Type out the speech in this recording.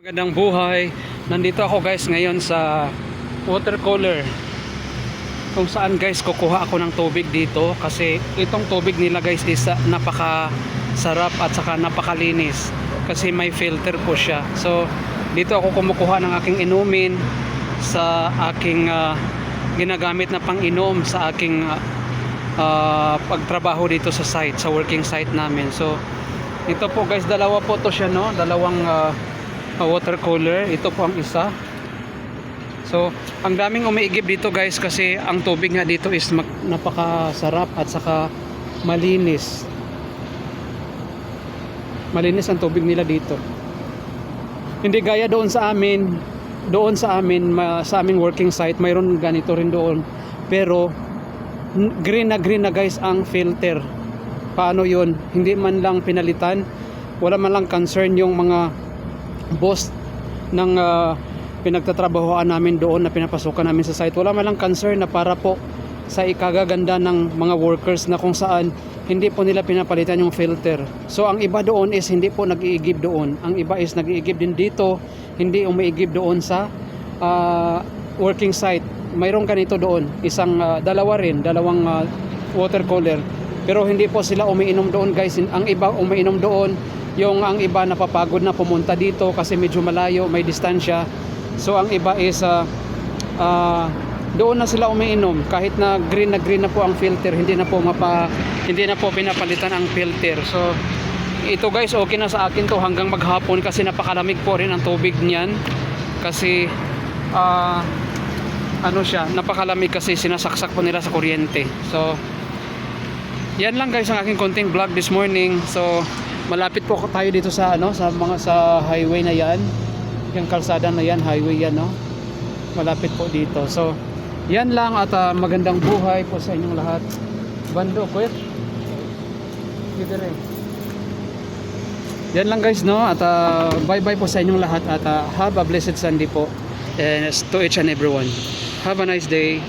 Magandang buhay. Nandito ako guys ngayon sa water cooler. Kung saan guys kukuha ako ng tubig dito kasi itong tubig nila guys is napaka sarap at saka napakalinis kasi may filter po siya. So dito ako kumukuha ng aking inumin sa aking ah, ginagamit na pang-inom sa aking ah, pagtrabaho dito sa site, sa working site namin. So ito po guys, dalawa po to siya no, dalawang ah, water cooler. Ito po ang isa. So, ang daming umiigib dito guys kasi ang tubig nga dito is napakasarap at saka malinis. Malinis ang tubig nila dito. Hindi gaya doon sa amin, doon sa amin, sa aming working site, mayroon ganito rin doon. Pero green na green na guys ang filter. Paano 'yun? Hindi man lang pinalitan, wala man lang concern yung mga boss ng ah, pinagtatrabahoan namin doon na pinapasukan namin sa site. Wala man lang concern na para po sa ikagaganda ng mga workers na kung saan hindi po nila pinapalitan yung filter. So ang iba doon is hindi po nag-iigib doon. Ang iba is nag-iigib din dito, hindi umiigib doon sa ah, working site. Mayroong ganito doon, isang ah, dalawa rin, dalawang ah, water cooler. Pero hindi po sila umiinom doon guys. Ang iba umiinom doon, yung ang iba napapagod na pumunta dito kasi medyo malayo, may distansya. So ang iba is ah, ah, doon na sila umiinom kahit na green na green na po ang filter, hindi na po mapa hindi na po pinapalitan ang filter. So ito guys, okay na sa akin to hanggang maghapon kasi napakalamig po rin ang tubig niyan. Kasi ah, ano siya, napakalamig kasi sinasaksak po nila sa kuryente. So yan lang guys ang aking konting vlog this morning. So malapit po tayo dito sa ano sa mga sa highway na yan. Yung kalsada na yan, highway yan no. Malapit po dito. So yan lang at ah, magandang buhay po sa inyong lahat. Bando, kuya. Yan lang guys no at bye bye po sa inyong lahat at ah, have a blessed Sunday po and to each and everyone. Have a nice day.